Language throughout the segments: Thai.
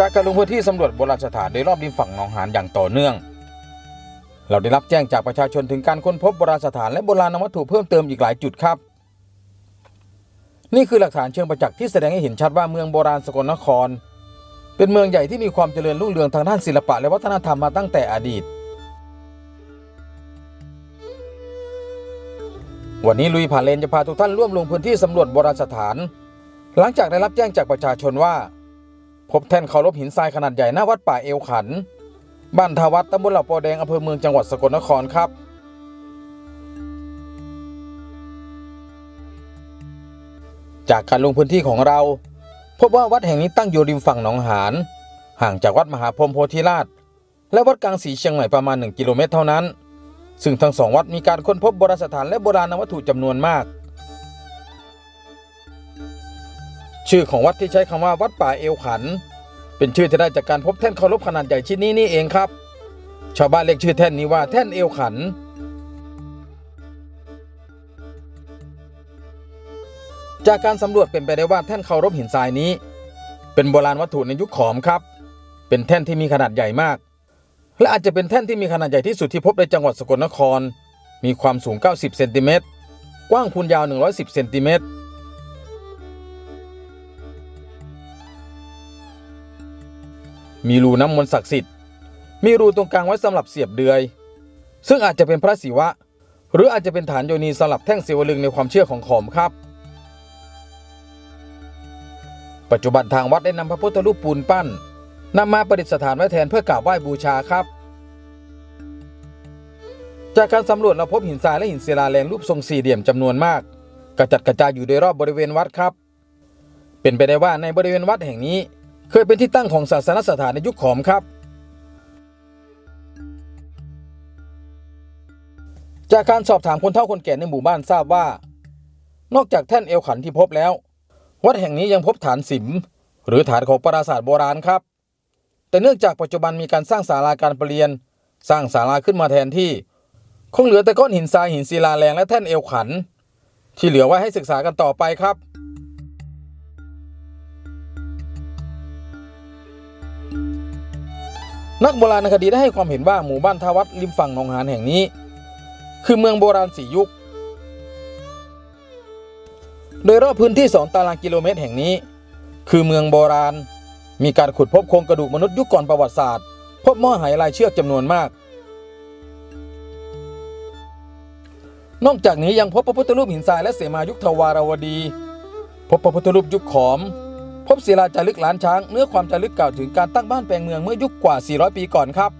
จากการลงพื้นที่สำรวจโบราณสถานโดยรอบริมฝั่งหนองหานอย่างต่อเนื่อง เราได้รับแจ้งจากประชาชนถึงการค้นพบโบราณสถานและโบราณวัตถุเพิ่มเติมอีกหลายจุดครับ นี่คือหลักฐานเชิงประจักษ์ที่แสดงให้เห็นชัดว่าเมืองโบราณสกลนคร เป็นเมืองใหญ่ที่มีความเจริญรุ่งเรืองทางด้านศิลปะและวัฒนธรรมมาตั้งแต่อดีต วันนี้ลุยผ่านเลนจะพาทุกท่านร่วมลงพื้นที่สำรวจโบราณสถาน หลังจากได้รับแจ้งจากประชาชนว่า พบแท่นเคารพหินทรายขนาดใหญ่หน้าวัดป่าเอวขัน บ้านทาวัดตำบลเหล่าปอแดงอำเภอเมืองจังหวัดสกลนครครับจากการลงพื้นที่ของเรา พบว่าวัดแห่งนี้ตั้งอยู่ริมฝั่งหนองหาน ห่างจากวัดมหาพรหมโพธิราช และวัดกลางสีเชียงใหม่ประมาณ 1 กิโลเมตรเท่านั้น ซึ่งทั้งสองวัดมีการค้นพบโบราณสถานและโบราณวัตถุจำนวนมาก ชื่อของวัดที่ใช้คำว่าวัดป่าเอวขัน เป็นชื่อที่ได้จากการพบแท่นเคารพขนาดใหญ่ชิ้นนี้นี่เองครับ ชาวบ้านเรียกชื่อแท่นนี้ว่าแท่นเอวขัน จากการสำรวจเป็นไปได้ว่าแท่นเคารพหินทรายนี้ เป็นโบราณวัตถุในยุคขอมครับ เป็นแท่นที่มีขนาดใหญ่มาก และอาจจะเป็นแท่นที่มีขนาดใหญ่ที่สุดที่พบในจังหวัดสกลนคร มีความสูง 90 เซนติเมตร กว้างคูณยาว 110 เซนติเมตร มีรูน้ำมนต์ศักดิ์สิทธิ์ มีรูตรงกลางไว้สำหรับเสียบเดือย ซึ่งอาจจะเป็นพระศิวะ หรืออาจจะเป็นฐานโยนีสลับแท่งเสวลึงในความเชื่อของขอมครับ ปัจจุบันทางวัดได้นำพระพุทธรูปปูนปั้นนำมาประดิษฐานไว้แทนเพื่อกราบไหว้บูชาครับ จากการสำรวจเราพบหินทรายและหินศิลาแรงรูปทรงสี่เหลี่ยมจำนวนมาก กระจัดกระจายอยู่โดยรอบบริเวณวัดครับ เป็นไปได้ว่าในบริเวณวัดแห่งนี้ เคยเป็นที่ตั้งของศาสนสถานในยุคขอมครับ จากการสอบถามคนเฒ่าคนแก่ในหมู่บ้านทราบว่า นอกจากแท่นเอวขันที่พบแล้ว วัดแห่งนี้ยังพบฐานสิม หรือฐานของปราสาทโบราณครับ แต่เนื่องจากปัจจุบันมีการสร้างศาลาการประเรียน สร้างศาลาขึ้นมาแทนที่ คงเหลือแต่ก้อนหินทรายหินศิลาแรงและแท่นเอวขัน ที่เหลือไว้ให้ศึกษากันต่อไปครับ นักโบราณคดีได้ให้ความเห็นว่าหมู่บ้านทาวัดริมฝั่งหนองหานแห่งนี้ คือเมืองโบราณสี่ยุค โดยรอบพื้นที่ 2 ตารางกิโลเมตรแห่งนี้ คือเมืองโบราณ มีการขุดพบโครงกระดูกมนุษย์ยุคก่อนประวัติศาสตร์ พบหม้อหายลายเชือกจำนวนมาก นอกจากนี้ยังพบพระพุทธรูปหินทรายและเสมายุคทวารวดี พบพระพุทธรูปยุคขอม พบศิลาจารึกล้านช้างเนื้อความจารึกกล่าวถึงการตั้งบ้านแปลงเมืองเมื่อยุคกว่า 400 ปีก่อนครับ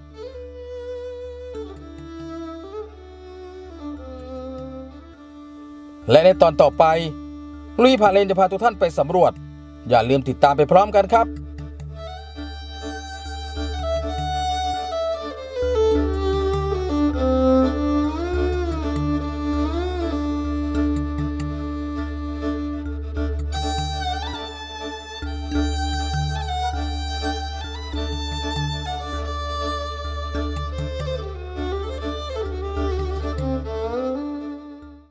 และในตอนต่อไปลุยผ่านเลนจะพาทุกท่านไปสำรวจ อย่าลืมติดตามไปพร้อมกันครับ